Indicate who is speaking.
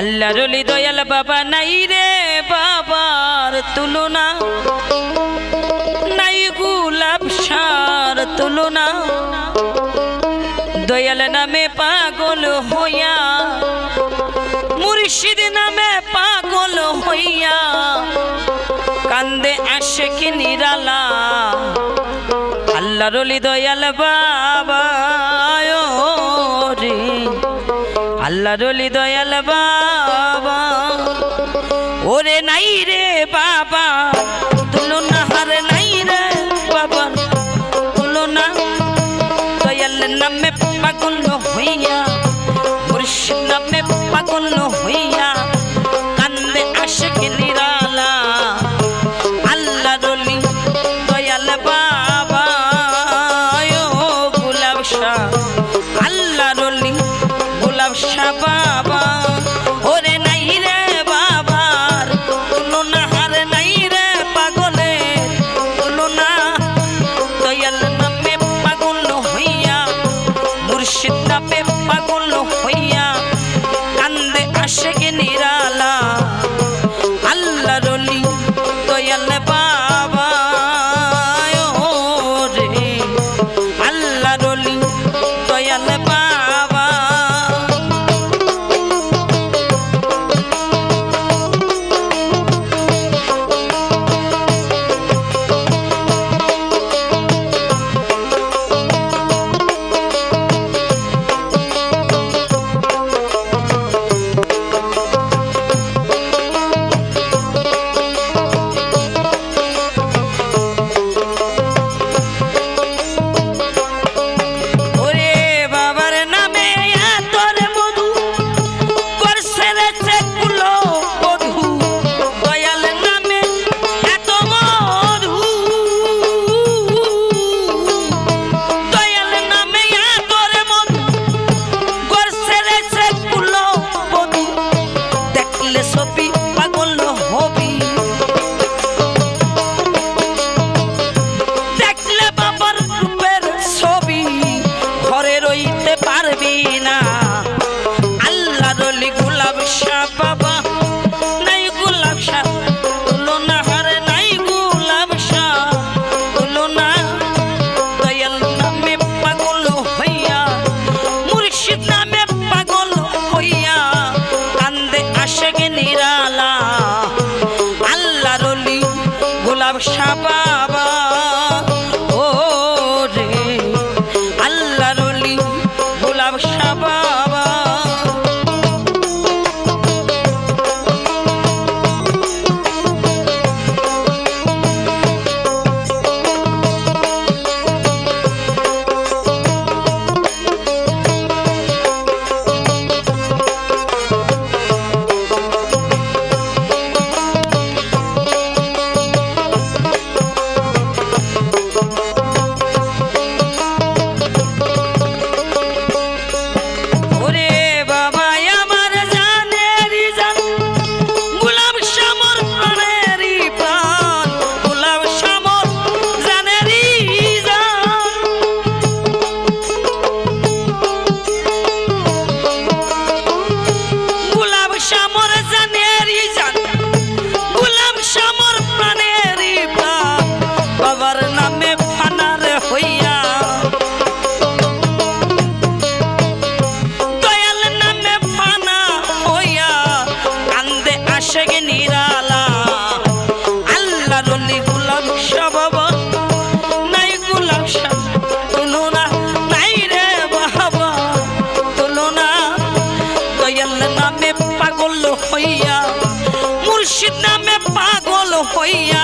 Speaker 1: আল্লাহ রলি দয়াল বাবা নাই রে বাবার তুলনা। নাই গুলাব সার তুলনা। দয়াল নামে পাগল হইয়া, মুর্শিদ নামে পাগল হইয়া, কান্দে আসে কি নিরালা। আল্লাহ রলি দয়াল বাবা রে। আল্লাহ রলি দয়াল বাবা। ওরে নাই রে বাবা, তুলনা হার নাই রে বাবা। তুলনা দয়াল নামে পাগল হইয়া, মুর্শিদ নামে পাগল হইয়া, কান্দে আশিক নিরালা। আল্লাহ দয়াল বাবা, ও গুলাব শাহ। আল্লাহ রসা বাবা বাবা 可以呀